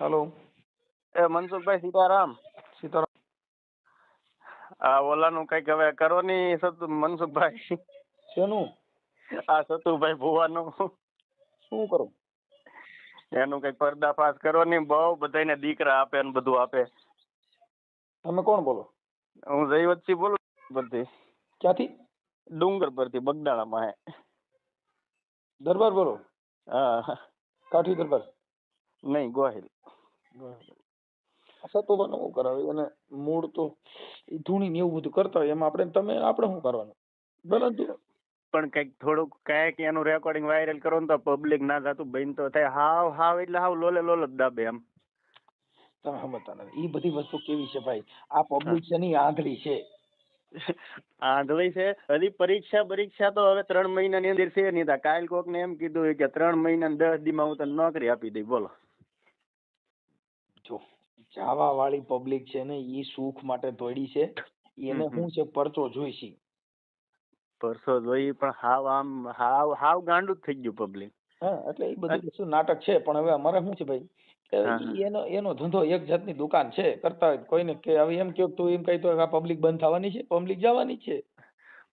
Hello એ મનસુખભાઈ સીતારામ. સીતારામ. આ ઓલાનું કંઈક હવે કરો ની સતુ મનસુખભાઈ. શેનું? આ સતુભાઈ ભુવાનું. શું કરું? એનું કંઈક પર્દાફાશ કરો ની બહુ બધાને દીકરા આપે ને બધું આપે. તમે કોણ બોલો? હું જયવતસિંહ બોલું પરથી ક્યાંથી? ડુંગર પરથી બગદાણા માં દરબાર બોલો. હા. કાઠી દરબાર. નહીં ગોહિલ સતોબાને શું કરાવે અને મૂળ તો ધૂણી ને એવું બધું કરતા હોય એમાં આપણે તમે આપણે શું કરવાનું? પરંતુ પણ કંઈક થોડુંક કાંઈક એનું રેકોર્ડિંગ વાયરલ કરો ને તો પબ્લિક ના થતું બહેન તો થાય હાવ હાવ એટલે હાવ લોલે લોલ જ દાબે એમ. તમે સમજતા નથી. ઈ બધી વસ્તુ કેવી છે ભાઈ? આ પબ્લિક છે ની આંધળી છે. આંધળી છે? હજી પરીક્ષા પરીક્ષા તો હવે ત્રણ મહિનાની અંદર છે નહીં કાલ કોક ને એમ કીધું કે ત્રણ મહિના ને દસ દી માં હું તને નોકરી આપી દઈ બોલો. જો જાવા વાળી પબ્લિક છે ને ઈ સુખ માટે દોડી છે. એને. શું છે? પરચો જોઈશી. પરસો જોઈ પણ હાવ આમ હાવ હાવ ગાંડું થઈ ગયું પબ્લિક હા એટલે એ બધું વસ્તુ નાટક છે? પણ હવે અમારે શું છે ભાઈ? એનો એનો ધંધો એક જાતની દુકાન છે. કરતા હોય કોઈને કે હવે એમ કે તું એમ કહી તો આ પબ્લિક બંધ થવાની છે? પબ્લિક જવાની છે.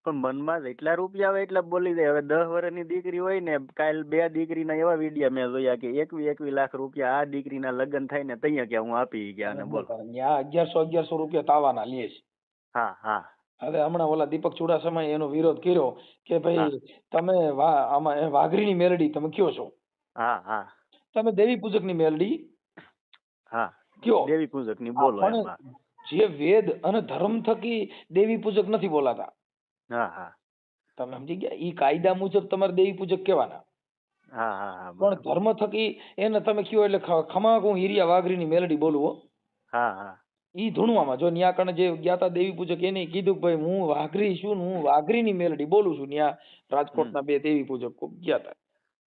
પણ મનમાં જેટલા રૂપિયા આવે એટલા બોલી દે. હવે દસ વર્ષની દીકરી હોય ને કાલ બે દીકરીના એવા વિડીયા મેં જોયા કે એકવી એકવી લાખ રૂપિયા આ દીકરીના લગ્ન થાય ને તૈયા કે હું આપી ગયા ને બોલ. અગિયારસો અગિયારસો રૂપિયા તાવાના લે છે. હા હા. હવે હમણાં ઓલા દીપક ચુડાસમાએ એનો વિરોધ કર્યો કે ભાઈ તમે આમાં વાઘરીની મેલડી તમે કયો છો? હા હા. તમે દેવી પૂજકની મેલડી હા. કયો? દેવી પૂજકની બોલો જે વેદ અને ધર્મ થકી દેવી પૂજક નથી બોલાતા. હા હા. તમે સમજી ગયા? ઈ કાયદા મુજબ તમારે દેવી પૂજક કહેવાના. હા હા હા પણ બરાબર. ધર્મ થકી એને તમે કયો એટલે ખ- ખમા હું હિરિયા વાઘરીની મેલડી બોલું હો હા. હા ઈ ધૂણવામાં જો ન્યા કણે જે ગયા તા દેવી પૂજક એને કીધું કે ભાઈ હું વાઘરી છું ને હું વાઘરીની મેલડી બોલું છું. ન્યા રાજકોટના બે દેવી પૂજક ગયા તા.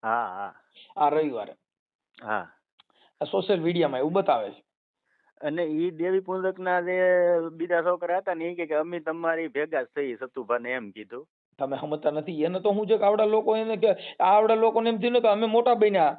હા હા. આ રવિવારે. હા. સોશિયલ મીડિયામાં એવું બતાવે છે. અને ઈ દેવી પૂજક ના જે બીજા છોકરા હતા ને એ કે અમે તમારી ભેગા જ થઈ સતુભાને એમ કીધું. તમે સમજતા નથી. એને તો હું છે આવડા લોકો એને કે આવડા લોકોને એમ થયું કે અમે મોટા બન્યા.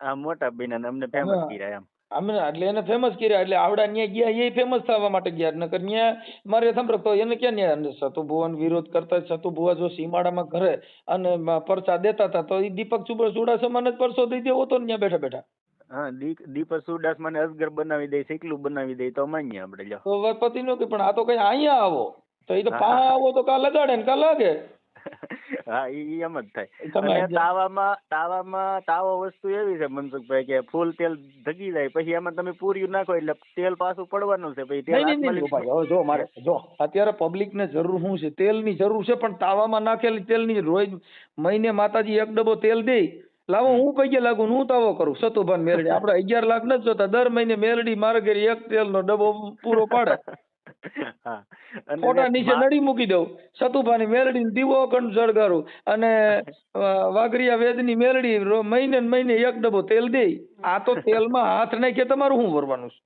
હા મોટા બન્યા અમને ફેમસ કર્યા એમ. અમે એટલે એને ફેમસ કર્યા. એટલે આવડા ન્યા ગયા એ ફેમસ થવા માટે ગયા. નકર ન્યા મારે સાંભળો એને ક્યાં ન્યા સતુભુવન વિરોધ કરતા સતુભુવા જો સીમાડામાં ઘરે અને પરચા દેતા હતા તો એ દીપક ચુબર ચુડાસમાને જ પરસો દઈ દેવો તો ન્યા બેઠા બેઠા. હા દીપ દીપક સુરદાસ મને અસગર બનાવી દે શીકલું બનાવી દે તો માન્ય આપણે લ્યો. તો પતિ નો કે પણ આ તો કઈ અહીંયા આવો. તો એ તો પા આવો તો કા લગાડે ને કા લાગે? હા ઈ એમ જ થાય. અને તાવામાં તાવામાં તાવો વસ્તુ એવી છે મનસુખભાઈ કે ફૂલ તેલ ધગી જાય પછી એમાં તમે પૂર્યું નાખો એટલે તેલ પાછું પડવાનું છે પછી તેલ હવે જો મારે જો અત્યારે પબ્લિક ને જરૂર શું છે? તેલની જરૂર છે પણ તાવામાં નાખેલી તેલની રોજ મહિને માતાજી એક ડબ્બો તેલ દે લાવો હું પૈયે લાગુ હું તાવો કરું? સતુભાન મેરડી આપણે અગિયાર લાખ નથી જોતા. દર મહિને મેરડી મારે ઘરે એક તેલનો ડબ્બો પૂરો પાડે. ફોટા નીચે નડી મૂકી દઉં. સતુભાની મેલડી દીવો અખંડ જળગારું. અને વાઘરિયા વેદની મેલડી મહિને મહિને એક ડબ્બો તેલ દે. આ તો તેલમાં હાથ નાખીએ તમારું શું ભરવાનું છે?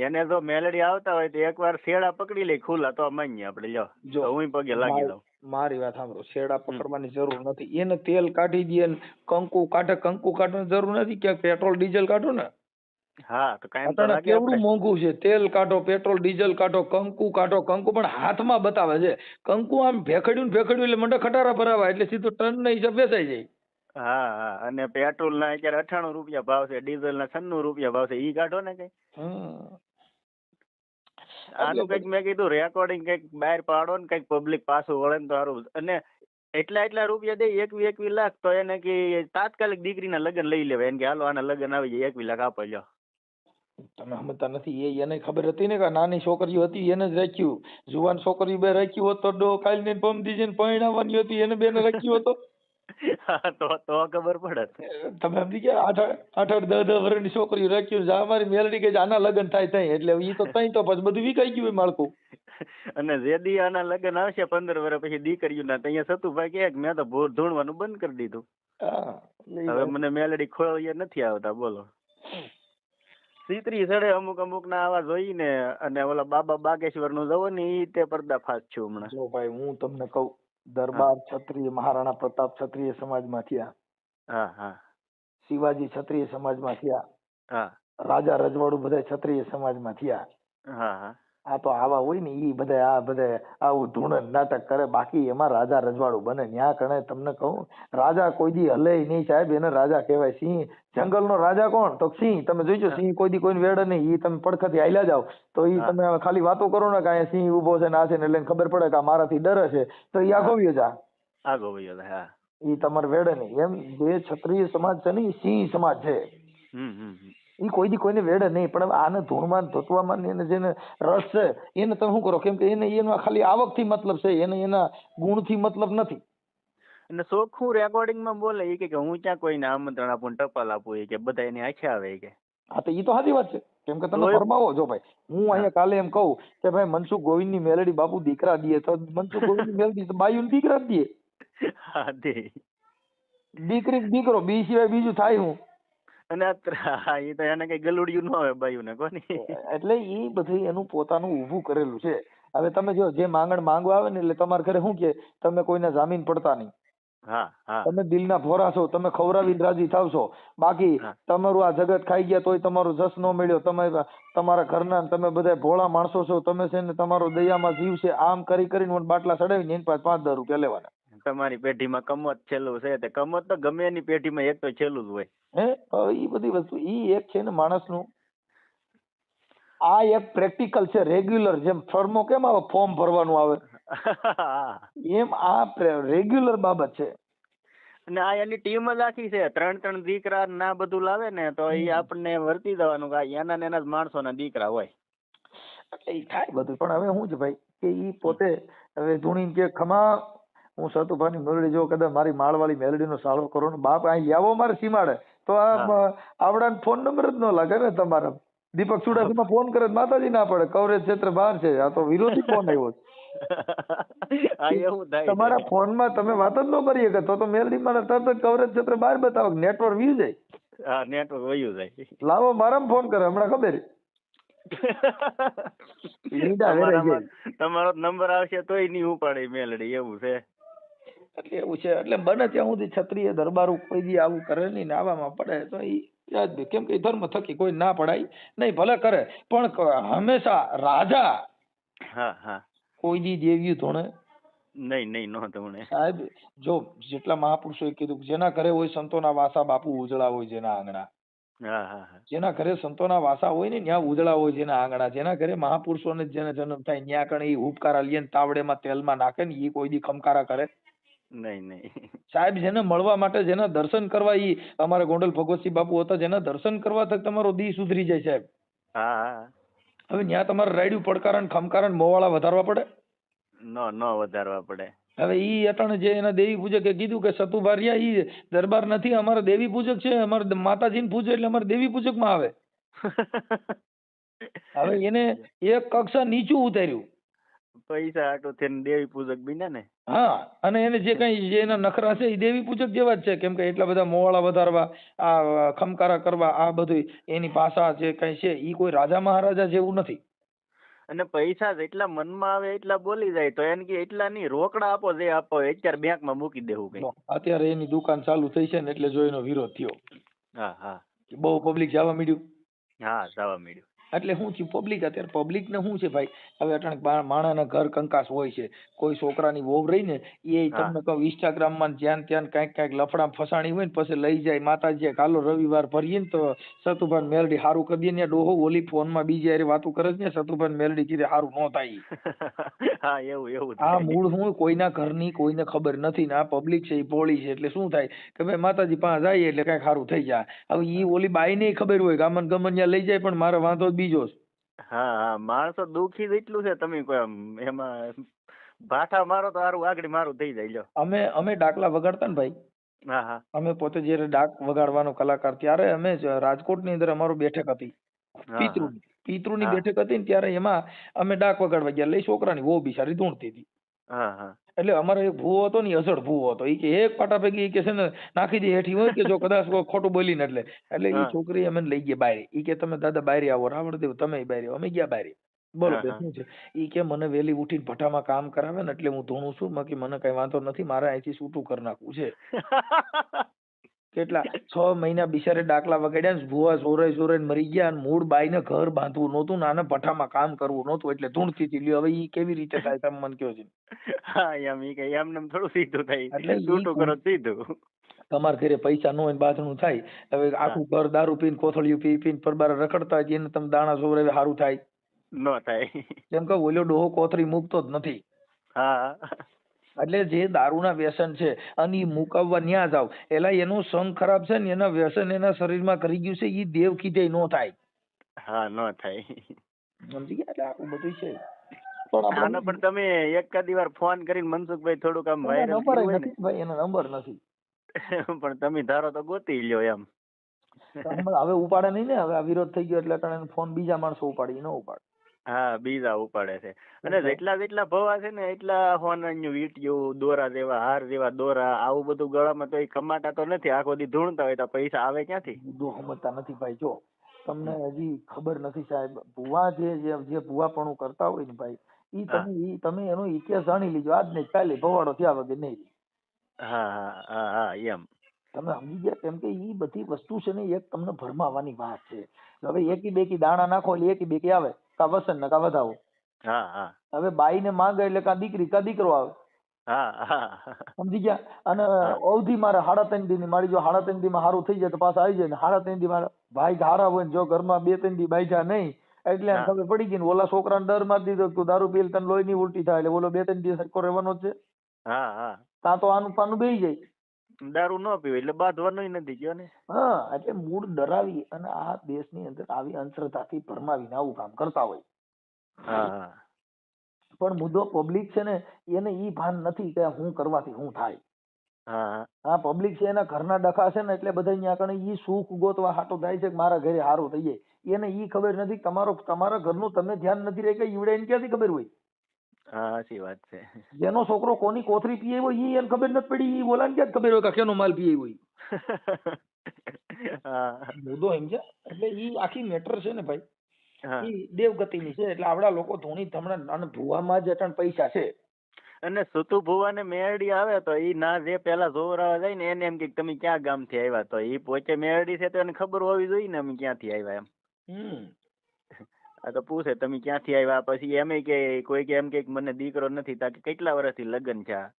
એને જો મેલડી આવતા હોય તો એકવાર શેડા પકડી લે ખુલ્લા તો માન્ય આપણે લ્યો. જો હું પગે લાગી દઉં મારી વાત સાંભળો શેડા પકડવાની જરૂર નથી. એને તેલ કાઢી દે ને કંકુ કાઢે કંકુ કાઢવાની જરૂર નથી કે પેટ્રોલ ડીઝલ કાઢો ને. હા તો કાંઈ તો કેવડું મોંઘું છે? તેલ કાઢો પેટ્રોલ ડીઝલ કાઢો કંકુ કાઢો કંકુ પણ હાથમાં બતાવે છે. કંકુ આમ ભેખડ્યું ભેખડ્યું એટલે મંડે ખટારા ભરાવા એટલે સીધું ટન ના હિસાબ વેચાઈ જાય. હા હા અને પેટ્રોલ ના અત્યારે અઠાણું રૂપિયા ભાવ છે ડીઝલ ના છન્નું રૂપિયા ભાવ છે ઈ કાઢો ને કઈ. આનું કંઈક મેં કીધું રેકોર્ડિંગ કંઈક બહાર પાડો ને કંઈક પબ્લિક પાછું વળે ને સારું. અને એટલા એટલા રૂપિયા દે એકવી એકવી લાખ તો એને કે તાત્કાલિક દીકરીના લગ્ન લઈ લેવાય. એને કે હાલો આના લગ્ન આવી જાય એકવી લાખ આપો લ્યો. તમે સમજતા નથી એ એને ખબર હતી ને કે નાની છોકરીઓ હતી એને જ રાખ્યું. જુવાન છોકરીઓ બે રાખ્યું હોત તો ડો કાલ ને પમ દીજે ને પરણાવવાની હતી એને બેને રાખ્યું હતો તો તો ખબર પડે તમે સમજી ગયા આઠ આઠ આઠ દસ દસ વર્ષની છોકરીઓ રાખ્યું છે અમારી મેલડી કે આના લગ્ન થાય થાય. એટલે ઈ તો તઈ તો પછી બધું વિકાઈ ગયું માળખું. અને જે દી આના લગ્ન આવશે પંદર વર્ષ પછી દીકરીયું ના અહીંયા સતુભાઈ કે મેં તો ભોર ધૂણવાનું બંધ કરી દીધું. હવે મને મેલડી ખોળીએ નથી આવતા બોલો. સીતરી સડે અમુક અમુક ના આવા જોઈને અને ઓલા બાબા બાગેશ્વરનું જવો ને ઈ તે પર્દાફાશ છું હમણાં. જો ભાઈ હું તમને કહું દરબાર ક્ષત્રિય મહારાણા પ્રતાપ ક્ષત્રિય સમાજમાં થયા. શિવાજી છત્રીય ક્ષત્રિય સમાજમાં થયા. રાજા રજવાડું બધા ક્ષત્રિય સમાજમાં થયા. આ તો આવા હોય ને ઈ બધા આ બધા આવું ધૂણ નાટક કરે બાકી એમાં રાજા રજવાડું બને. ન્યા કણે તમને કહું રાજા કોઈ દી હલે નહીં સાહેબ એને રાજા કહેવાય. સિંહ જંગલનો રાજા કોણ? તો સિંહ તમે જોઈજો સિંહ કોઈ દી કોઈને વેડે નહીં ઈ તમે પડખેથી આયલા જાવ તો ઈ તમે ખાલી વાતો કરો ને કે અહીંયા સિંહ ઊભો છે ને આ છે ને એટલે ખબર પડે કે આ મારાથી ડરે છે. તો એ આગોવ્યો જા. આગો હા. ઈ તમારે વેડે નહીં. એમ જે ક્ષત્રિય સમાજ છે ને એ સિંહ સમાજ છે. હમ હમ. ઈ કોઈ દી કોઈને વેડે નહીં પણ આને ધૂળમાં ધોતવામાં એને જેને રસ છે એને તમે શું કરો? કેમ કે એને એનો ખાલી આવકથી મતલબ છે એને એના ગુણથી મતલબ નથી. અને ચોખ્ખું રેકોર્ડિંગમાં બોલે એ કે હું ક્યાં કોઈને આમંત્રણ આપું ટપાલ આપું એ કે બધા એની આંખે આવે કે. હા તો એ તો સાચી વાત છે. કેમ કે તમે ફરમાવો જો ભાઈ હું અહીંયા કાલે એમ કહું કે ભાઈ મનસુખ ગોવિંદની મેલડી બાપુ દીકરા દે તો મનસુખ ગોવિંદની મેલડી તો બાયુને દીકરા દીએ. હા દીકરી દીકરો બી સિવાય બીજું થાય હું. અને આ ત્ર- હા ઈ તો એને કઈ ગલુડિયું ન આવે બાયું કોની એટલે એ બધું એનું પોતાનું ઊભું કરેલું છે. હવે તમે જો જે માંગણ માંગવા આવે ને એટલે તમારા ઘરે શું કે તમે કોઈને જામીન પડતા નહીં. તમે દિલના ભોરા છો તમે ખવરાવી રાજી થાવ છો. બાકી તમારું આ જગત ખાઈ ગયા તોય તમારો જસ નો મળ્યો. તમે તમારા ઘરના તમે બધા ભોળા માણસો છો. તમે છે ને તમારો દયામાં જીવ છે. આમ કરી કરીને બાટલા ચડાવીને એની પાસે પાંચ હજાર રૂપિયા લેવાના. તમારી પેઢીમાં કમત છેલ્લું છે તે કમત તો ગમે એની પેઢીમાં એક તો છેલ્લું જ હોય. હે? ઈ બધી વસ્તુ ઈ એક છે ને માણસનું. આ એક પ્રેક્ટિકલ છે રેગ્યુલર જેમ ફોર્મો કેમ આવે? ફોર્મ ભરવાનું આવે. એમ આ રેગ્યુલર બાબત છે. અને આ એની ટીમ જ આખી છે. ત્રણ ત્રણ દીકરા ના બધું લાવે ને તો એ આપણને વર્તી દેવાનું કે એના ને એના જ માણસોના દીકરા હોય. એટલે ઈ થાય બધું. પણ હવે શું છે ભાઈ કે ઈ પોતે હવે ધૂણી કે ખમા હું સતુભાની મેલડી જો કદાચ મારી માળવાળી મેલડીનો સાળો કરો ને બાપ અહીં આવો મારે સીમાડે. તો આ. આવડાને ફોન નંબર જ ન લાગે ને તમારા. દીપક ચુડાસમા ફોન કરે માતાજી ના પડે. કવરેજ ક્ષેત્ર બહાર છે. આ તો વિરોધી ફોન આવ્યો છે. તમારા ફોનમાં તમે વાત જ ન કરી શકે તો તો મેલડીમાં તરત જ કવરેજ ક્ષેત્ર બહાર બતાવો નેટવર્ક વી જાય હા નેટવર્ક વયું જાય. લાવો મારા ફોન કરે હમણાં ખબર તમારો નંબર આવશે તોય નહીં ઉપાડે મેલડી એવું છે. એટલે એવું છે. એટલે બને ત્યાં સુધી ક્ષત્રિય દરબારો કોઈ દી આવું કરે નહીં ને આવામાં પડે તો એ કેમ કે ધર્મ થકી કોઈ ના પડાય નહીં ભલે કરે પણ હંમેશા રાજા હા હા. કોઈ દી દેવ્યું ધોણે. નહીં નહીં નો તમને સાહેબ જો જેટલા મહાપુરુષોએ કીધું જેના ઘરે હોય સંતોના વાસા બાપુ ઉજળા હોય જેના આંગણા. જેના ઘરે સંતોના વાસા હોય ને ત્યાં ઉજળા હોય જેના આંગણા. જેના ઘરે મહાપુરુષોને જેને જન્મ થાય ત્યાં કણે એ ઉપકારા લે ને તાવડેમાં તેલમાં નાખે ને એ કોઈ દી ખમકારા કરે. નહીં નહીં. સાહેબ જેને મળવા માટે જેના દર્શન કરવા ઈ અમારા ગોંડલ ભગવતસિંહ બાપુ હતા જેના દર્શન કરવા તક તમારો દી સુધરી જાય સાહેબ. હા હવે ત્યાં તમારે રાયડું પડકારણ ને ખમકારા ને મોવાળા વધારવા પડે? ન ન વધારવા પડે. હવે ઈ અટાણે જે એના દેવી પૂજકે કીધું કે સતુભારિયા ઈ દરબાર નથી અમારા દેવી પૂજક છે અમારે માતાજીને પૂજે એટલે અમારે દેવી પૂજકમાં આવે. હવે એને એક કક્ષા નીચું ઉતાર્યું. પૈસા આટો થઈને દેવી પૂજક બન્યા ને? હા અને એને જે કઈ જે એના નખરા છે એ દેવી પૂજક જેવા જ છે. કેમ કે એટલા બધા મોવાળા વધારવા આ ખમકારા કરવા આ બધું એની ભાષા જે કઈ છે એ કોઈ રાજા મહારાજા જેવું નથી. અને પૈસા જેટલા મનમાં આવે એટલા બોલી જાય તો એને કે એટલા નહીં રોકડા આપો જે આપો અત્યારે બેંકમાં મૂકી દેવું કઈ. અત્યારે એની દુકાન ચાલુ થઈ છે ને એટલે જો એનો વિરોધ થયો. હા હા. બહુ પબ્લિક જવા મળ્યું હા જવા મળ્યું એટલે શું થયું પબ્લિક અત્યારે પબ્લિક ને શું છે ભાઈ? હવે અટાણે બા- ઘર કંકાસ હોય છે. કોઈ છોકરાની વહુ રહી ને એ તમને કહું ઇન્સ્ટાગ્રામમાં જ્યાં ત્યાં કાંઈક કાંઈક લફડા ફસાણી હોય ને પછી લઈ જાય. માતાજી કાલો રવિવાર ભરીએ ને તો સતુભાન મેલડી સારું કરી દે ને ડોહો ઓલી ફોનમાં બીજી હારે વાતો કરે છે ને સતુભાન મેલડી કીધે સારું ન થાય. હા એવું એવું આ. મૂળ હું કોઈના ઘરની કોઈને ખબર નથી ને આ પબ્લિક છે એ ભોળી છે એટલે શું થાય? કે ભાઈ માતાજી પાસે જાય એટલે કાંઈક સારું થઈ જાય. હવે ઈ ઓલી બાઈ ને ખબર હોય ગામન ગમન ત્યાં લઈ જાય પણ મારો વાંધો જ બીજો છે. હા હા માણસો દુખી એટલું છે તમે કોઈ એમાં ભાઠા મારો તો હારું આગળ મારું થઈ જાય લ્યો. અમે અમે ડાકલા વગાડતા ને ભાઈ. હા હા. અમે પોતે જયારે ડાક વગાડવાનો કલાકાર ત્યારે અમે રાજકોટ રાજકોટની અંદર અમારું બેઠક હતી. હા, પિતૃ પિતૃની બેઠક હતી ને ત્યારે એમાં અમે ડાક વગાડવા ગયા. લઈ છોકરાની વહુ બિચારી ધૂણતી હતી. હા હા. એટલે અમારો એક ભૂવો હતો ને ઈ અસડ ભૂવો હતો. ઈ કે એક પાટા પૈકી કે છે ને નાખી દે હેઠી હોય કે જો કદાચ કોઈ ખોટું બોલીને એટલે. એટલે એ છોકરી અમે લઈ ગયા બારી. એ કે તમે દાદા બારી આવો રાવણદેવ તમે બારી અમે ગયા બારી. બોલો શું છે? ઈ કે મને વેલી ઉઠીને ભઠ્ઠામાં કામ કરાવે ને એટલે હું ધૂણું છું. બાકી મને કઈ વાંધો નથી મારે અહીંથી છૂટું કરી નાખવું છે. કેટલા? છ મહિના બિચારે ડાકલા વગાડ્યા ને ભૂવા સોરે સોરે મરી ગયા અને મૂળ બાઈને ઘર બાંધવું નહોતું ને આને ભઠ્ઠામાં કામ કરવું નહોતું એટલે ધૂણથી થી હવે ઈ કેવી રીતે થાય તમે મને કહો છે? હા એમ ઈ કઈ એમને થોડું સીધું થાય. એટલે ઈ કરો સીધું. તમારા ઘરે પૈસા ન હોય બાથરૂમ થાય. હવે આખું ઘર દારૂ પીને કોથળિયું પી પીને પરબાર રખડતા હોય એને તમે દાણા સોરે સારું થાય. ન થાય. કેમ કે ઓલો ડોહો કોથળી મૂકતો જ નથી. હા. એટલે જે દારૂના વ્યસન છે અને ઈ મુકાવવા ન્યા જાવ એલા એનું સંગ ખરાબ છે ને એના વ્યસન એના શરીરમાં કરી ગયું છે ઈ દેવ કીધે નો થાય. હા નો થાય. સમજી ગયા? એટલે આખું બધું છે. પણ આનો પણ તમે એકાદી વાર ફોન કરીને મનસુખભાઈ થોડુંક આમ એના વાયરલ ભાઈ એનો નંબર નથી. પણ તમે ધારો તો ગોતી લ્યો એમ. હવે ઉપાડે નહીં ને હવે આ વિરોધ થઈ ગયો એટલે કારણે ફોન બીજા માણસો ઉપાડી ન ઉપાડે. હા બીજા ઉપાડે છે. અને જેટલા જેટલા ભવા છે ને એટલા હોનાનું વીંટિયું દોરા જેવા હાર જેવા દોરા આવું બધું ગળામાં તો એ કમાતા તો નથી. આખો દી ધૂણતા હોય તો પૈસા આવે ક્યાંથી? સમજતા નથી ભાઈ. જો તમને હજી ખબર નથી સાહેબ ભુવા જે જે ભુવાપણું કરતા હોય ને ભાઈ ઈ હા. તમે ઈ તમે એનો ઇતિહાસ જાણી લીજો. આજ નહીં કાલે ભવાડો થયા વગર નહીં. હા હા હા હા એમ. તમે સમજી ગયા? કેમ કે ઈ બધી વસ્તુ છે ને એક તમને ભરમાવાની વાત છે. હવે એકી બેકી દાણા નાખો એટલે એકી બેકી આવે. કા વસન ને કા વધાવો હા હા. હવે બાઈ ને માંગે એટલે કા દીકરી કા દીકરો આવે. હા હા. સમજી ગયા? અને અવધિ મારે હાડા ત્રણ દી ની મારી જો હાડા ત્રણ દી માં સારું થઈ જાય તો પાછા આવી જાય ને હાડા ત્રણ દી મારા ભાઈ હારા હોય ને જો ઘરમાં બે ત્રણ દી બાઈજા નહીં એટલે ખબર પડી ગઈ ને ઓલા છોકરાને ડર મારી દીધો તું દારૂ પીલ તને લોહી ની ઉલટી થાય એટલે ઓલો બે ત્રણ દિવસ સરખો રહેવાનો જ છે. હા હા. તા તો આનું પાનું બેહી જાય. દારૂ ન પીવે એટલે બાંધવાનું નથી કયો ને? હા એટલે મૂળ ડરાવી અને આ દેશની અંદર આવી અંધશ્રદ્ધાથી ભરમાવીને આવું કામ કરતા હોય. હા પણ મુદ્દો પબ્લિક છે ને એને ઈ ભાન નથી કે હું કરવાથી હું થાય. હા પબ્લિક છે એના ઘરના ડખા છે ને એટલે બધા અહીંયા આગળ ઈ સુખ ગોતવા હાટો થાય છે કે મારા ઘરે સારું થઈ જાય. એને ઈ ખબર નથી તમારો તમારા ઘરનું તમે ધ્યાન નથી રહે કે ઈવડે એને ક્યાંથી ખબર હોય? હા સાચી વાત છે. જેનો છોકરો કોની કોથરી પીએ હોય ઈ એને ખબર નથી પડી ઈ બોલાને ક્યાં ખબર હોય કે કેનો માલ પીએ હોય મુદ્દો એમ છે. એટલે ઈ આખી મેટર છે ને ભાઈ. ઈ દેવગતિની છે એટલે આપડા લોકો ધોની ધમણા અને ભૂવામાં જ અટણ પૈસા છે. અને સુતુ ભુવાને મેરડી આવે તો ઈ ના જે પેલા જોવરાવા જાય ને એને એમ કે તમે ક્યાં ગામથી આવ્યા? તો ઈ પોતે મેરડી છે તો એને ખબર હોવી જોઈએ ને અમે ક્યાંથી આવ્યા એમ. હમ. આ તો પૂછે તમે ક્યાંથી આવ્યા? પછી એમ કે કોઈ કે એમ કે મને દીકરો નથી તા કે કેટલા વર્ષથી લગ્ન છે આ?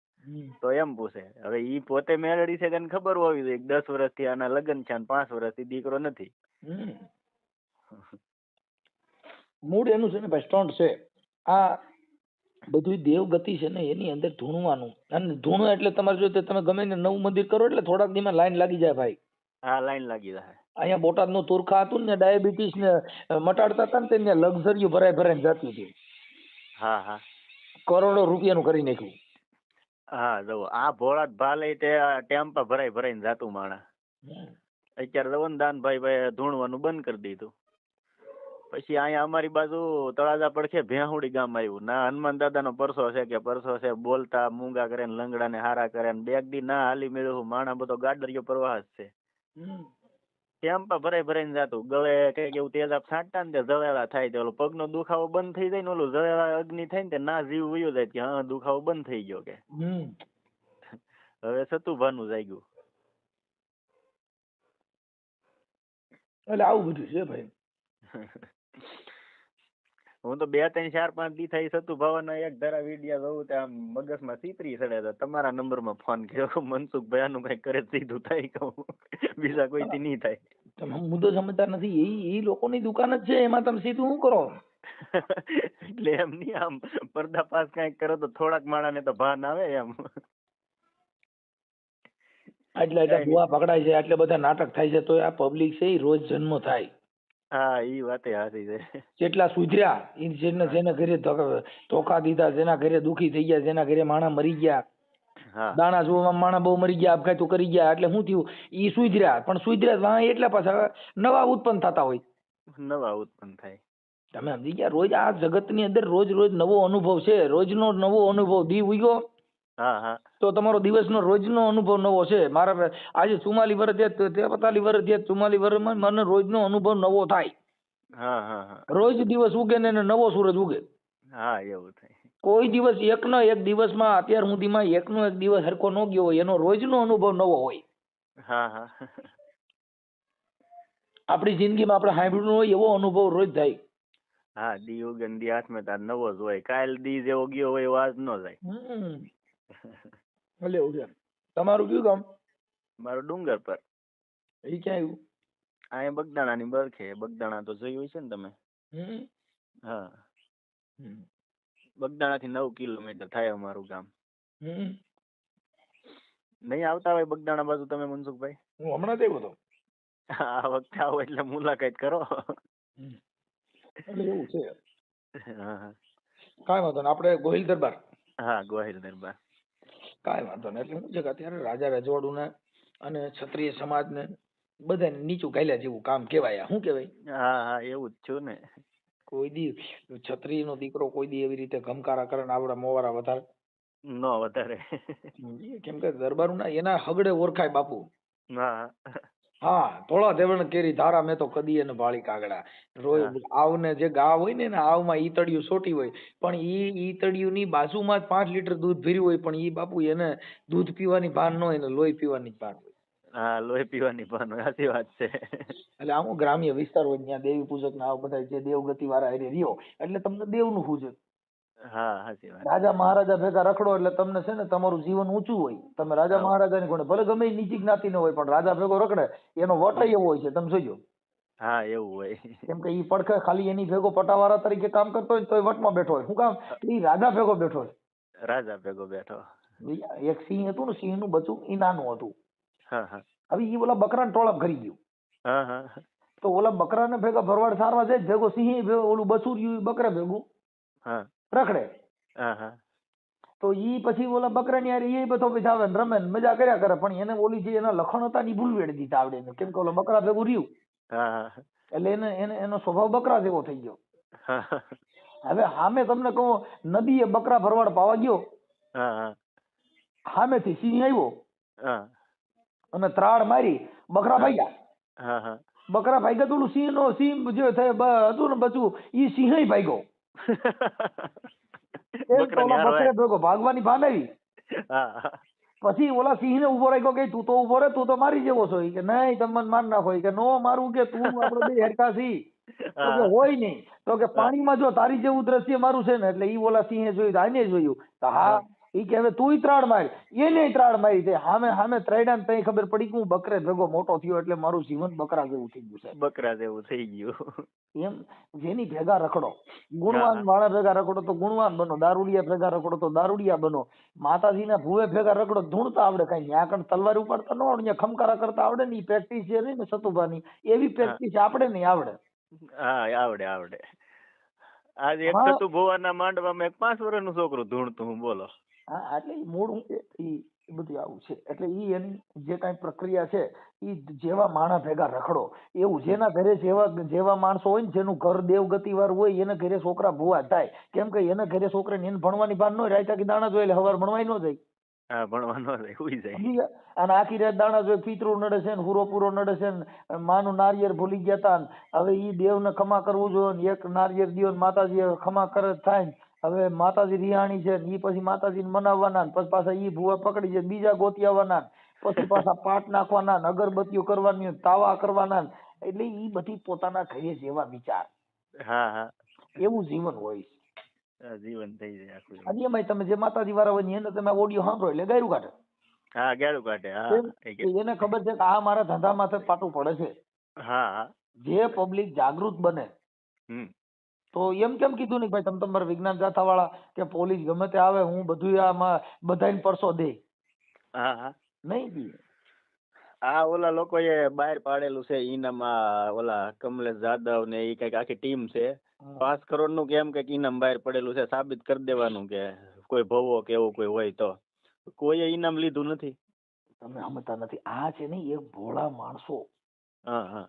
તો એમ પૂછે. હવે ઈ પોતે મેળડી છે તને ખબર હોવી જોઈએ કે દસ વર્ષથી આના લગ્ન છે અને પાંચ વર્ષથી દીકરો નથી. હમ. મૂળ એનું છે ને ભાઈ સ્ટન્ટ છે. આ બધું દેવગતિ છે ને એની અંદર ધૂણવાનું. અને ધૂણું એટલે તમારે જો તે તમે ગમે ને નવું મંદિર કરો એટલે થોડાક દીમાં લાઈન લાગી જાય ભાઈ. હા લાઈન લાગી જાય. અહીંયા બોટાદનું તુરખા હતું ને ડાયાબિટીસ ને મટાડતા હતા ને તેને લક્ઝરીઓ ભરાય ભરાઈને જતી હતી. હા હા. કરોડો રૂપિયાનું કરી નાખ્યું. હા જો આ ભોળા ભાલે તે ટેમ્પા ભરાઈ ભરાઈને જાતું માણા. અત્યારે જવો દાનભાઈ ભાઈ ધૂણવાનું બંધ કરી દીધું. પછી અહીંયા અમારી બાજુ તળાજા પડખે ભેહુડી ગામ આવ્યું. ના હનુમાન દાદાનો પરસો છે કે પરસો છે બોલતા મૂંગા કરે ને લંગડા ને હારા કરે ને બેગ દી ના હાલી મેળવું માણા બધો ગાડરિયો પ્રવાહ છે. ટેમ્પા ભરાઈ ભરાઈને જતું? ગળે કંઈક એવું તેજાબ છાંટતા ને તે જળેલા થાય તે ઓલો પગનો દુખાવો બંધ થઈ જાય ને ઓલું જળેલા અગ્નિ થાય ને તે ના જીવ વયો જાય કે હા દુખાવો બંધ થઈ ગયો કે. હવે સતુભાનું જાગ્યું. એટલે આવું બધું છે ભાઈ. હું તો બે ત્રણ ચાર પાંચ દી થઈ સતુ ભાવના એક ધરા વિડિયા જોઉં ત્યાં મગજમાં સીતરી ચડે તો તમારા નંબરમાં ફોન કર્યો મનસુખ ભાઈ કઈ કરે સીધું થાય કહું બીજા કોઈથી નહીં થાય. તમે મુદ્દો સમજતા નથી. એ એ લોકોની દુકાન જ છે એમાં તમે સીધું શું કરો? એટલે એમ નહીં આમ પર્દાફાશ કાંઈક કરો તો થોડાક માણાને તો ભાન આવે એમ. એટલે એટલે ભૂવા પકડાય છે એટલે બધા નાટક થાય છે તો આ પબ્લિક છે એ રોજ જન્મ થાય. હા ઈ વાતે હાચી છે. જેટલા સુધર્યા ઈ જેને જેના ઘરે ધોકા ધોકા દીધા જેના ઘરે દુખી થઈ ગયા જેના ઘરે માણા મરી ગયા દાણા જોવામાં માણા બહુ મરી ગયા આપઘાતો કરી ગયા એટલે શું થયું? ઈ સુધર્યા પણ સુધર્યા વાં એટલા પાછા નવા ઉત્પન્ન થતા હોય. નવા ઉત્પન્ન થાય. તમે સમજી ગયા રોજ આ જગતની અંદર રોજ રોજ નવો અનુભવ છે રોજનો નવો અનુભવ દી ઉગ્યો. હા હા. તો તમારો દિવસનો રોજનો અનુભવ નવો છે. મારા આજે ચુમ્માલી વર્ષ થયા તેતાલીસ વર્ષ થયા ચુમ્માલી વર્ષમાં મને રોજનો અનુભવ નવો થાય. રોજ દિવસ ઉગે ને નવો સૂરજ ઉગે. હા એવું થાય. કોઈ દિવસ એકનો એક દિવસમાં અત્યાર સુધીમાં એકનો એક દિવસ હરકો ન ગયો હોય એનો રોજનો અનુભવ નવો હોય. હા હા. આપણી જિંદગીમાં આપણે સાંભળ્યું હોય એવો અનુભવ રોજ થાય. હા દી ઉગે ને દી હાથમાં તાર નવો જ હોય. કાલ દી જેવો ગયો હોય એવો આજ ન જાય એવું છે તમારું કયું ગામ? મારું ડુંગર પર. એ ક્યાં આવ્યું અહીંયા બગદાણાની બરખે બગદાણા તો જોયું છે ને તમે? હમ. હા. બગદાણા થી નવ કિલોમીટર થાય અમારું ગામ. હમ. નહીં આવતા હોય બગદાણા બાજુ તમે મનસુખભાઈ? હું હમણાં જ આવ્યો હતો આ વખતે આવો એટલે મુલાકાત કરો. એવું છે. હા હા. કાંઈ વાંધો નહીં. આપણે ગોહિલ દરબાર. હા ગોહિલ દરબાર. કાંઈ વાંધો નહીં. એટલે હું છે કે અત્યારે રાજા રજવાડુંને અને ક્ષત્રિય સમાજને બધાને નીચું ગાલ્યા જેવું કામ કહેવાય. શું કહેવાય? હા હા એવું જ છું ને. કોઈ દી ક્ષત્રિયનો દીકરો કોઈ દી એવી રીતે ગમકારા કરે ને આવડા મોવારા વધારે. ન વધારે. કેમ કે દરબારુના એના હગડે ઓળખાય બાપુ. હા. હા થોડા દેવણ કેરી ધારા મેં તો કદી એને ભાળી કાગડા. રોય આવને જે ગા હોય ને ને આવમાં ઈતળિયું સોટી હોય પણ ઈ ઈતળિયું ની બાજુમાં જ પાંચ લીટર દૂધ ભર્યું હોય પણ ઈ બાપુ એને દૂધ પીવાની ભાન ન હોય ને લોહી પીવાની જ ભાન હોય. હા લોહી પીવાની ભાન હોય, સાચી વાત છે. એટલે આમ ગ્રામ્ય વિસ્તાર હોય ત્યાં દેવી પૂજક ને આવા બધા જે દેવગતિ વાળા હારે રહ્યો એટલે તમને દેવનું પૂજક હા સાચી વાત. રાજા મહારાજા ભેગા રખડો એટલે તમને છે ને તમારું જીવન ઊંચું હોય. તમે રાજા. મહારાજાની કોણે ભલે ગમે નીચી જ્ઞાતિ જ્ઞાતિનો હોય પણ રાજા ભેગો રખડે એનો વટ એવો હોય છે તમે જોજો હા એવું હોય. કેમ કે ઈ પડખે ખાલી એની ભેગો પટાવાળા તરીકે કામ કરતો હોય તો વટમાં બેઠો હોય. શું કામ? ઈ રાજા ભેગો બેઠો હોય. રાજા ભેગો બેઠો. એક સિંહ હતું ને સિંહનું બચ્ચું ઈ નાનું હતું. હા હા. હવે ઈ ઓલા બકરા ટોળપ કરી ગયું. હા હા તો ઓલા બકરાને ભેગા ભરવાડ સારવા જાય ને ભેગો સિંહ ઓલું બસું રહ્યું ઈ બકરા ભેગું. હા. રખડે. તો ઈ પછી ઓલા બકરાની હારે ઈ બધો આવે ને રમે ને મજા કર્યા કરે પણ એને ઓલી જે એના લખણ હતા ની ભૂલ વેડી દીધા આવડે કેમ કે ઓલો બકરા ભેગું રહ્યું. એટલે એને એને એનો સ્વભાવ બકરા જેવો થઈ ગયો. હવે સામે તમને કહું નદીએ બકરા ભરવાડ પાવા ગયો. હા હા. સામેથી સિંહ આવ્યો. અને ત્રાડ મારી બકરા ભાગ્યા. ગયા બકરા ભાગ્યા તો ઓલું સિંહ નો સિંહ જે હતું ને બચું ઈ સિંહ ભાગ્યો. ભેગો ભાગવાની ભાન આવી. હા. હા પછી ઓલા સિંહ ને ઊભો રાખ્યો કે તું તો ઊભો રે તું તો મારી જેવો છો. કે નહીં તમે મને માર નાખો. કે નો મારું કે તું આપડે બે હેરકા છી. તો કે હોય નહીં. તો કે પાણીમાં જો તારી જેવું દ્રશ્ય મારું છે ને એટલે ઈ ઓલા સિંહે જોયું આને જોયું. તો હા. ઈ કે હવે તુંય ત્રાડ માર. એને ત્રાડ મારી દે હામે હામે ત્રાડ્યા ને તઈ ખબર પડી કે હું બકરે ભેગો મોટો થયો એટલે મારું જીવન બકરા જેવું થઈ ગયું છે. બકરા જેવું થઈ ગયું. એમ જેની ભેગા રખડો. ગુણવાન વાળા ભેગા રખડો તો ગુણવાન બનો. દારૂડિયા ભેગા રખડો તો દારૂડિયા બનો. માતાજીના ભૂવે ભેગા રખડો ધૂણતા આવડે કઈ ન્યા કણ તલવાર ઉપાડતા ન આવડે ખમકારા કરતા આવડે ને પ્રેક્ટિસ જે રહી ને સતુભાની. એવી પ્રેક્ટિસ આપણે નહીં આવડે. હા આવડે આવડે. આજે એક. થતું ભુવાના માંડવામાં એક પાંચ વર્ષનું છોકરું ધૂણતું હું બોલો. હા એટલે મૂળ ઈ બધું આવું છે. એટલે એ એની જે કાંઈ પ્રક્રિયા છે એ જેવા માણસ ભેગા રખડો. એવું જેના ઘરે જેવા જેવા માણસો હોય ને જેનું ઘર દેવગતિ વાળું હોય એના ઘરે છોકરા ભૂવા થાય. કેમ કે એના ઘરે છોકરાને એને ભણવાની ભાન ન હોય રાયતા કે દાણા જોઈએ હવાર ભણવાય ન જાય. હા ભણવાનો રે જાય અને આખી રાત દાણા જોઈ પિતૃ નડે છે ને હુરો પૂરો નડે છે ને માનું નારિયેળ ભૂલી ગયા તા ને હવે દેવ દેવને ખમા કરવું જોઈએ ને એક નારિયેર દિયો માતાજી ખમા કરે થાય ને હવે માતાજી રિયાણી છે ને ઈ પછી માતાજીને મનાવવાના ને પછી પાછા ઈ ભૂવા પકડી જાય બીજા ગોતી આવવાના ને પછી પાછા પાટ નાખવાના ને અગરબત્તીઓ કરવાની ને તાવા કરવાના ને એટલે ઈ બધી પોતાના ઘરે જેવા વિચાર. હા હા. એવું જીવન હોય જીવન થઈ જાય આખું અને એમાં તમે જે માતાજી વાળા હોય એને તમે ઓડિયો સાંભળો એટલે ગાયરું કાઢે. હા ગાયરું કાઢે હા. એને ખબર છે કે આ મારા ધંધા માથે પાટું પડે છે. હા જે પબ્લિક જાગૃત બને તો એમ કેમ કીધું નહીં ભાઈ તમે તમારા વિજ્ઞાન જાથા વાળા કે પોલીસ ગમે તે આવે હું બધું આમાં બધાને પરસો દે. હા હા. નહીં દી આ ઓલા લોકોએ બહાર પાડેલું છે ઈનામમાં ઓલા કમલેશ જાદવ ને એ કંઈક આખી ટીમ છે. પાંચ કરોડનું કેમ કંઈક ઇનામ બહાર પડેલું છે સાબિત કરી દેવાનું કે કોઈ ભવો કે એવું કોઈ હોય તો. કોઈએ ઇનામ લીધું નથી. તમે સમજતા નથી આ છે ને એક ભોળા માણસો. હા હા.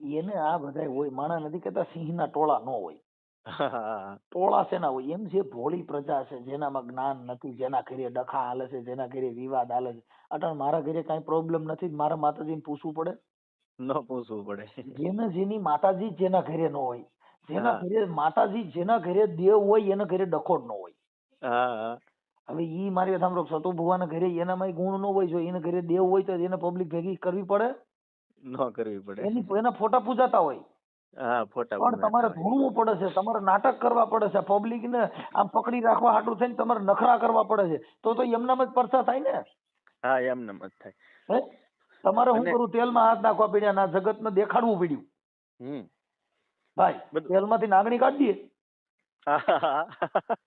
એને આ બધા હોય. માણા નથી કહેતા સિંહના ટોળા ન હોય. ટોળા શેના હોય? એમ જે ભોળી પ્રજા છે જેનામાં જ્ઞાન નથી જેના ઘરે ડખા હાલે છે જેના ઘરે વિવાદ હાલે છે. અટલ મારા ઘરે કઈ પ્રોબ્લેમ નથી? મારા માતાજીને પૂછવું પડે? ન પૂછવું પડે. જેને જેની માતાજી જેના ઘરે ન હોય. જેના ઘરે માતાજી જેના ઘરે દેવ હોય એના ઘરે ડખોડ ન હોય. હવે ઈ મારી વાત સાંભળો. સતુ ભુવાના ઘરે એનામાં ગુણ ન હોય જો એના ઘરે દેવ હોય તો એને પબ્લિક ભેગી કરવી પડે? ન કરવી પડે. એની એના ફોટા પૂજાતા હોય. હા ફોટા પણ તમારે. ધૂણવું પડે છે તમારે નાટક કરવા પડે છે પબ્લિક ને આમ પકડી રાખવા હાટું થઈને તમારે નખરા કરવા પડે છે. તો તો એમનામ જ પરસા થાય ને? હા એમનામ જ થાય. તમારે શું કરું? તેલમાં હાથ નાખવા પડ્યા ના જગતને દેખાડવું પડ્યું. હમ. ભાઈ તેલ તેલમાંથી નાગણી કાઢી દઈએ. હા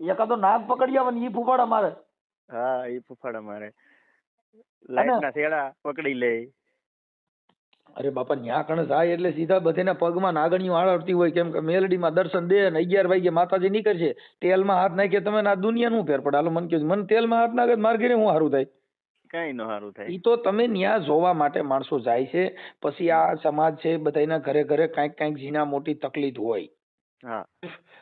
એકાદો નાગ પકડી આવે ને ઈ ફૂફાડા મારે. હા ઈ ફૂફાડા મારે. લાઈટ ના શેડા પકડી લે. અરે બાપા ન્યા કણે જાય એટલે સીધા બધેના પગમાં નાગણીઓ આળવતી હોય કેમ કે મેલડીમાં દર્શન દે ને અગિયાર વાગે માતાજી નીકળશે. તેલમાં હાથ નાખે તમે આ દુનિયા નું ફેર પડે. હાલો મને કહ્યું મને તેલમાં હાથ નાખે મારે ઘરે હું સારું થાય? કઈ નો સારું થાય. ઈ તો તમે ન્યા જોવા માટે માણસો જાય છે. પછી આ સમાજ છે બધાના ઘરે ઘરે કાંઈક કાંઈક ઝીણા મોટી તકલીફ હોય. હા.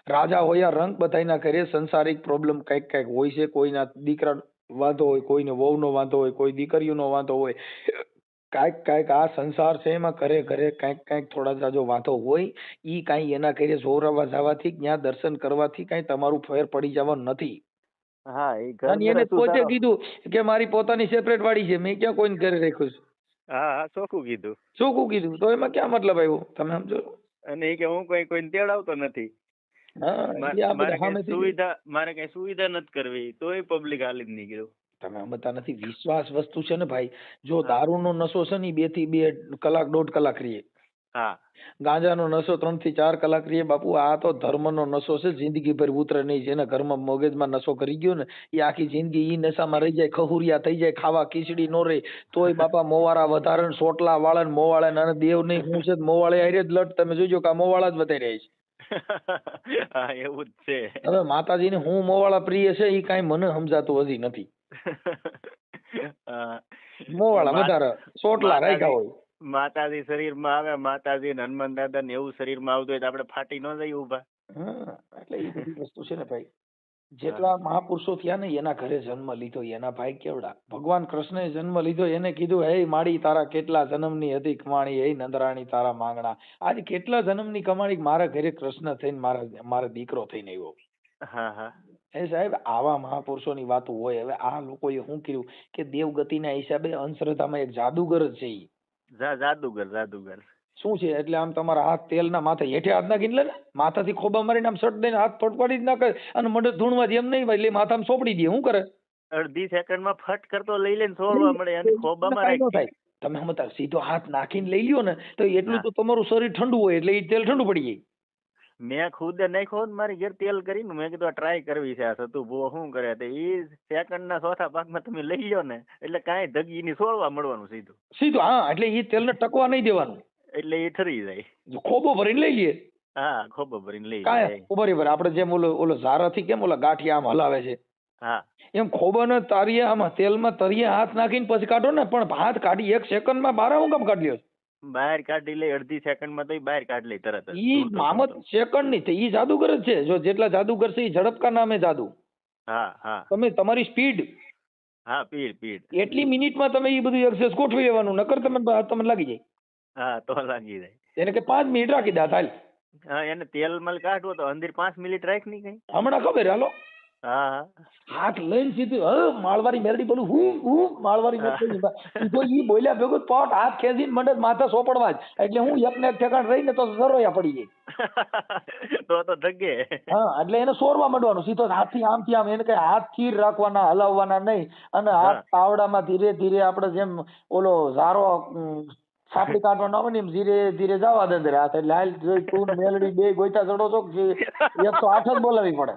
રાજા હોય રંગ બધાના ઘરે સંસારિક પ્રોબ્લેમ કાંઈક કાંઈક હોય છે. કોઈના દીકરા વાંધો હોય કોઈને વહુનો વાંધો હોય કોઈ દીકરીઓનો વાંધો હોય. કાંઈક કાંઈક આ સંસાર છે એમાં ઘરે ઘરે કાંઈક કાંઈક થોડા જાજો વાંધો હોય ઈ કાંઈ એના ઘરે જોરાવા જવાથી ત્યાં દર્શન કરવાથી કાંઈ તમારું ફેર પડી જવાનું નથી. હા એ ઘર અને એને પોતે કીધું કે મારી પોતાની સેપરેટ વાડી છે મેં ક્યાં કોઈને ઘરે રાખ્યું છે? હા હા ચોખ્ખું કીધું. ચોખ્ખું કીધું તો એમાં ક્યાં મતલબ આવ્યો? તમે સમજો. અને એ કે હું કોઈ કોઈને તેડાવતો નથી. મારે કઈ સુવિધા મારે કઈ સુવિધા નથી કરવી તોય પબ્લિક હાલી જ નીકળ્યું. તમે સમજતા નથી વિશ્વાસ વસ્તુ છે ને ભાઈ જો દારૂ દારૂનો નશો છે ને બેથી બે કલાક દોઢ કલાક રીએ. હા. ગાંજાનો નશો ત્રણથી ચાર કલાક રીએ બાપુ આ તો ધર્મનો નશો છે જિંદગી ભર ઉતરે નહીં. જેને ઘરમાં મગજમાં નશો કરી ગયો ને એ આખી જિંદગી ઈ નશામાં રહી જાય ખહુરિયા થઈ જાય ખાવા ખીચડી નો રહે તોય બાપા મોવારા વધારે સોટલા વાળા ને મોવાળા ને અને દેવ નહીં હું છે મોવાળે હારે જ લટ તમે જોજો કે આ મોવાળા જ વધારે રહ્યા છે. એવું જ છે. હવે માતાજીને હું મોવાળા પ્રિય છે એ કાંઈ મને સમજાતું હજી નથી. મોવાળા વધારે સોટલા માતાજી- રાખ્યા હોય. માતાજી શરીરમાં આવે માતાજી ને હનુમાન દાદા ને એવું શરીરમાં આવતું હોય તો આપણે ફાટી ન જઈએ ઊભા એટલે એ બધી વસ્તુ છે ને ભાઈ. જેટલા મહાપુરુષો થયા ને એના ઘરે જન્મ લીધો એના ભાઈ કેવડા? ભગવાન કૃષ્ણએ જન્મ લીધો એને કીધું હે માડી તારા કેટલા જન્મની હતી કમાણી? હે નંદરાણી તારા માંગણા. આજે કેટલા જન્મની કમાણી મારા ઘરે કૃષ્ણ થઈને મારા મારા દીકરો થઈને આવ્યો? હા હા. એ સાહેબ આવા મહાપુરુષોની વાતો હોય. હવે આ લોકોએ શું કર્યું કે દેવગતિના હિસાબે અંધશ્રદ્ધામાં એક જાદુગર જ છે ઈ. જા જાદુગર જાદુગર. શું છે? એટલે આમ તમારા હાથ તેલના માથે હેઠે હાથ નાખીને લે ને. માથાથી ખોબા મારીને આમ સટ દઈને હાથ ફટફાડી જ નાખે અને મડે ધૂણવા જેમ નહીં એટલે માથામાં સોપડી દે. શું કરે? અડધી સેકન્ડમાં ફટ કરતો લઈ લઈને છોડવા મળે અને ખોબામાં કાંઈ ન રાખી. થાય. તમે હમતા સીધો હાથ નાખીને લઈ લ્યો ને તો એટલું હા. તો તમારું શરીર ઠંડુ હોય એટલે એ તેલ ઠંડુ પડી જાય. મેં ખુદ નાખ્યો ને મારી ઘેર તેલ કરીને મેં કીધું ટ્રાય કરવી છે આ સતુ ભૂવો શું કરે તો? એ સેકન્ડ ના ચોથા ભાગમાં તમે લઈ લો ને એટલે કાંઈ ધગી ની સોળવા મળવાનું સીધું. સીધું હા એટલે એ તેલને ટકવા નહીં દેવાનું. એટલે એ ઠરી જાય. ખોબો ભરીને લઈ લઈએ. હા ખોબો ભરીને લઈ જાય. રહી આપણે જેમ ઓલો ઓલો ઝારાથી કેમ ઓલા ગાંઠિયા આમ હલાવે છે? હા. એમ ખોબાને તારીએ આમાં તેલમાં તરીએ હાથ નાખીને પછી કાઢો ને પણ હાથ કાઢી એક સેકન્ડમાં બાર હું કામ કાઢી લ્યો. બહાર કાઢી લે અડધી સેકન્ડમાં તો ઈ બહાર કાઢી લે તરત જ ઈ મામત સેકન્ડની ઈ જાદુગર જ છે. જો જેટલા જાદુગર છે ઈ ઝડપ કા નામે જાદુ. હા હા. તમે તમારી સ્પીડ હા પીડ પીડ. એટલી મિનિટમાં તમે ઈ બધું એક્સેસ ગોઠવી લેવાનું નકર તમે તમને લાગી જાય. હા તો લાગી જાય. એને કે પાંચ મિનિટ રાખી દા હાલ. હા એને તેલ મલ કાઢવો તો અંદર પાંચ મિનિટ રાખની કઈ. હમણાં ખબર હાલો. હાથ લઈને સીધું હ માળવારી મેરડી બોલું હું હું માળવારી મેરડી તો ઈ બોલ્યા ભેગું પોટ હાથ ખેંચીને મને માથે સોપડવા જ. એટલે હું એક ને એક ઠેકાણ રહીને તો સરોયા પડી જાય. તો તો ધગે હા એટલે એને સોરવા માંડવાનું. સીધો હાથથી આમથી આમ એને કઈ હાથ સ્થિર રાખવાના હલાવવાના નહીં. અને હાથ તાવડામાં ધીરે ધીરે આપણે જેમ ઓલો ઝારો સાપડી કાઢવાનો આવે ને એમ ધીરે ધીરે જવા દે અંદર હાથ. એટલે હાલ તું મેલડી બે ગોઈતા ચડો છો એકસો આઠ જ બોલાવી પડે.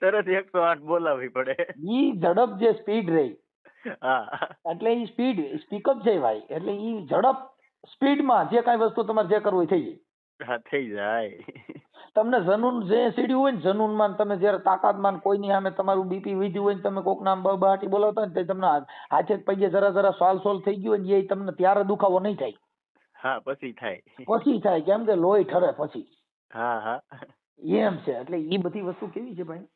તરત એકસો આઠ બોલાવી પડે. ઈ ઝડપ જે સ્પીડ રહી. હા. એટલે ઈ સ્પીડ સ્પીકઅપ છે ભાઈ. એટલે ઈ ઝડપ સ્પીડમાં જે કાંઈ વસ્તુ તમારે જે કરવું હોય થઈ જાય. હા થઈ જાય. તમને જનૂન જે સીડ્યું હોય ને જનૂનમાં તમે જ્યારે તાકાતમાં કોઈની સામે તમારું બીપી વીધ્યું હોય ને તમે કોક નામ બહાટી બોલાવતા ને તે તમને હાથે પૈયે જરા જરા સોલ સોલ થઈ ગયું હોય ને એ તમને ત્યારે દુખાવો નહીં થાય. હા પછી થાય. પછી થાય. કેમ કે લોહી ઠરે પછી. હા હા. એમ છે. એટલે ઈ બધી વસ્તુ કેવી છે ભાઈ?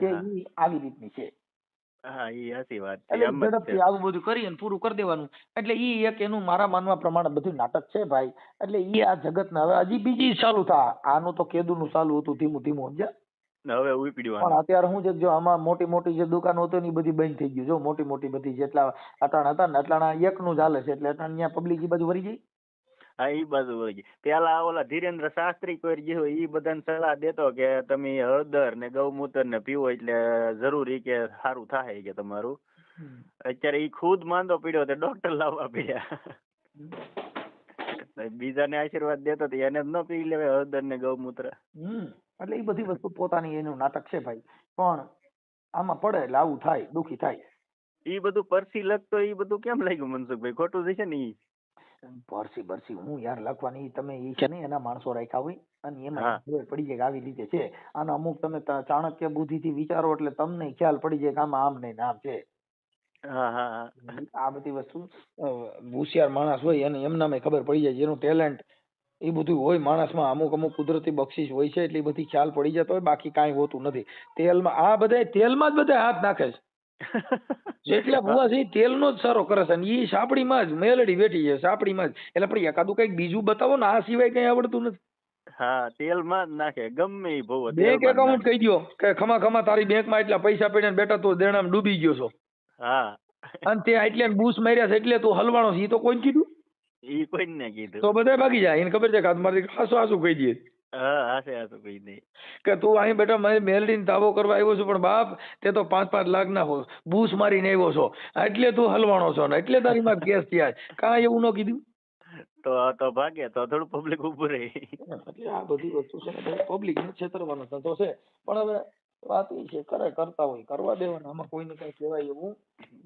કે એ આવી રીતની છે. હા એ સાચી વાત છે. એટલે એમ જ ઝડપથી છે. આવું બધું કરી અને પૂરું કરી દેવાનું. એટલે ઈ એક એનું મારા માનવા પ્રમાણે બધું નાટક છે ભાઈ. એટલે ઈ આ જગતના હવે હજી બીજી ચાલુ થા. આનું તો કેદુનું ચાલુ હતું ધીમું ધીમું સમજ્યા? ને હવે પણ ઉપડ્યું અત્યારે હું છે કે જો આમાં મોટી મોટી જે દુકાનો હતી ને ઈ બધી બંધ થઈ ગયું. જો મોટી મોટી બધી જેટલા અટાણા હતા ને અટાણા એકનું ચાલે છે. એટલે અટાણા ત્યાં પબ્લિક ઈ બાજુ વળી ગઈ હા એ બાજુ વળી ગઈ પેલા ઓલા ધીરેન્દ્ર શાસ્ત્રી કોઈ ગયો એ બધાને સલાહ દેતો કે તમે હળદર ને ગૌમૂત્ર ને પીવો એટલે જરૂરી કે સારું થાય કે તમારું. અત્યારે એ ખુદ માંદો પીડ્યો તો ડોક્ટર લાવવા પડ્યા. બીજાને આશીર્વાદ દેતો તો એને જ ન પી લેવાય હળદર ને ગૌમૂત્ર. એટલે એ બધી વસ્તુ પોતાની એનું નાટક છે ભાઈ. પણ આમાં પડે એટલે આવું થાય દુખી થાય. એ બધું પરસી લખતો એ બધું કેમ લાગ્યું મનસુખભાઈ? ખોટું છે ને ઈ? પરસી બરસી. હું યાર લખવાની તમે એ છે ને એના માણસો રાખ્યા હોય. અને. એમાં ખબર પડી જાય કે આવી રીતે છે. અને અમુક તમે ચાણક્ય બુદ્ધિથી વિચારો એટલે તમને ખ્યાલ પડી જાય કે આમાં આમ નહીં ને આમ છે. આ બધી વસ્તુ હોશિયાર માણસ હોય અને એમનામાં ખબર પડી જાય. જેનું ટેલેન્ટ એ બધું હોય માણસમાં. અમુક અમુક કુદરતી બક્ષિસ હોય છે એટલે બધી ખ્યાલ પડી જતો હોય. બાકી કાંઈ હોતું નથી. તેલમાં આ બધા તેલમાં જ બધા હાથ નાખે છે. જેટલા ભૂવા છે તેલનો જ સારો કરે છે ને ઈ સાપડીમાં જ મેલડી બેઠી છે સાપડીમાં જ. એટલે પણ એકાદું કંઈક બીજું બતાવો ને આ સિવાય કઈ આવડતું નથી. હા તેલમાં જ નાખે ગમે ભોવો બેંક એકાઉન્ટ કહી દો કે ખમા ખમા તારી બેંકમાં એટલા પૈસા પડ્યા ને બેટા તું દેણામાં ડૂબી ગયો છો. હા. અને તે એટલે બૂસ માર્યા છે એટલે તું હલવાણો છે એ તો કોઈ કીધું? એ કોઈ ને કીધું. તો બધા ભાગી જાય એને ખબર છે કે મારી હાસુ હાસુ કહી દે હા કહી દે કે તું અહીં બેટા મારી મેલડીને તાવો કરવા આવ્યો છું પણ બાપ તે તો પાંચ પાંચ લાખ ના હો બૂસ મારીને આવ્યો છો. એટલે તું હલવાણો છો ને એટલે તારી માં કેસ થયા છે. કાંઈ એવું ન કીધું? તો તો ભાગે તો થોડું પબ્લિક ઉભું રહી. એટલે આ બધી વસ્તુ છે ને પબ્લિક ને છેતરવાનો ધંધો છે. પણ હવે વાત એ છે કરે કરતા હોય કરવા દેવાના. આમાં કોઈને કઈ કહેવાય એવું.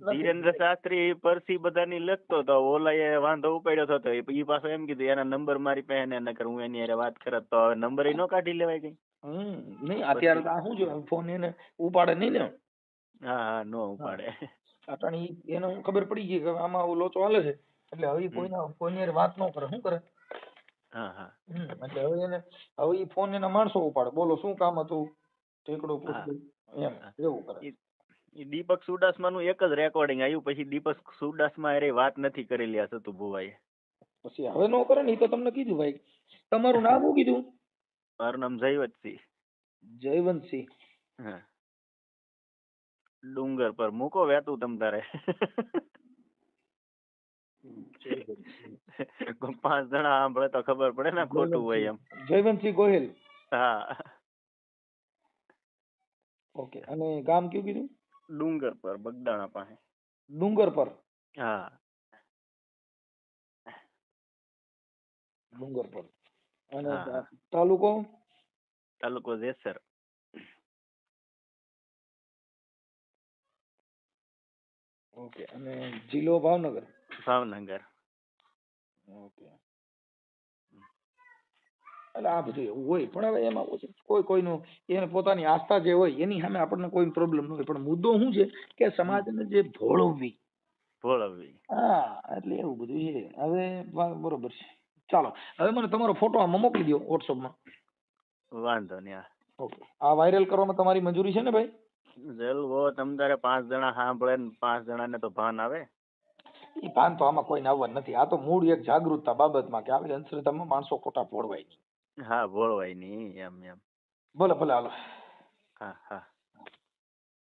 ધીરેન્દ્ર શાસ્ત્રી પરસી બધાની લખતો તો ઓલાએ વાંધો ઉપાડ્યો હતો એ પાછો એમ કીધું એના નંબર મારી પાસે ને નકર હું એની હારે વાત કરત તો હવે નંબર એ નો કાઢી લેવાય કઈ. હમ નહીં અત્યારે આ શું છે ફોન એને ઉપાડે નહીં ને. હા હા નો ઉપાડે. અટાણી એને હું ખબર પડી ગઈ કે આમાં આવું લોચો હાલે છે. એટલે હવે કોઈ કોઈના કોઈની વાત ન કરે શું કરે? હા હા. એટલે હવે એને હવે ફોન એના માણસો ઉપાડે. બોલો શું કામ હતું? ટેકડો એમ એવું કરે. દીપક સુડાસમા નું એક જ રેકોર્ડિંગ આવ્યું પછી દીપક સુડાસમા અરે વાત નથી કરેલી આ સતુ ભુવાએ પછી હવે નો કરે ને તો તમને કીધું ભાઈ. તમારું નામ શું કીધું? મારું નામ જયવંતસિંહ. જયવંતસિંહ. હા. ડુંગર પર. મૂકો વેતું તમ તારે. પાંચ જણા સાંભળે તો ખબર પડે ને ખોટું હોય એમ. જયવંતસિંહ ગોહિલ. હા. ઓકે. અને ગામ કયું કીધું? ડુંગર પર બગદાણા પાસે. ડુંગર પર? હા. ડુંગર પર. અને હા. તાલુકો? તાલુકો જેસર. ઓકે. અને જિલ્લો ભાવનગર? ભાવનગર. ઓકે. એટલે આ બધું એવું હોય. પણ હવે એમાં શું છે, કોઈ કોઈનું એને પોતાની આસ્થા જે હોય એની સામે આપણને કોઈ પ્રોબ્લેમ ન હોય. પણ મુદ્દો શું છે કે સમાજને જે ભોળવવી. ભોળવવી. હા એટલે એવું બધું છે. હવે બરોબર છે. ચાલો. હવે મને તમારો ફોટો આમાં મોકલી દો વોટ્સઅપમાં વાંધો નહીં ઓકે આ વાયરલ કરવામાં તમારી મંજૂરી છે ને ભાઈ? જલવો તમ તારે પાંચ જણા સાંભળે ને પાંચ જણાને તો ભાન આવે. એ ભાન તો આમાં કોઈને આવવાનું નથી. આ તો મૂળ એક જાગૃતતા બાબતમાં કે આવી અંધશ્રદ્ધામાં માણસો ખોટા ભોળવાય નહીં. હા ભોળવાય નહીં એમ એમ. ભલે ભલે હાલો. હા હા.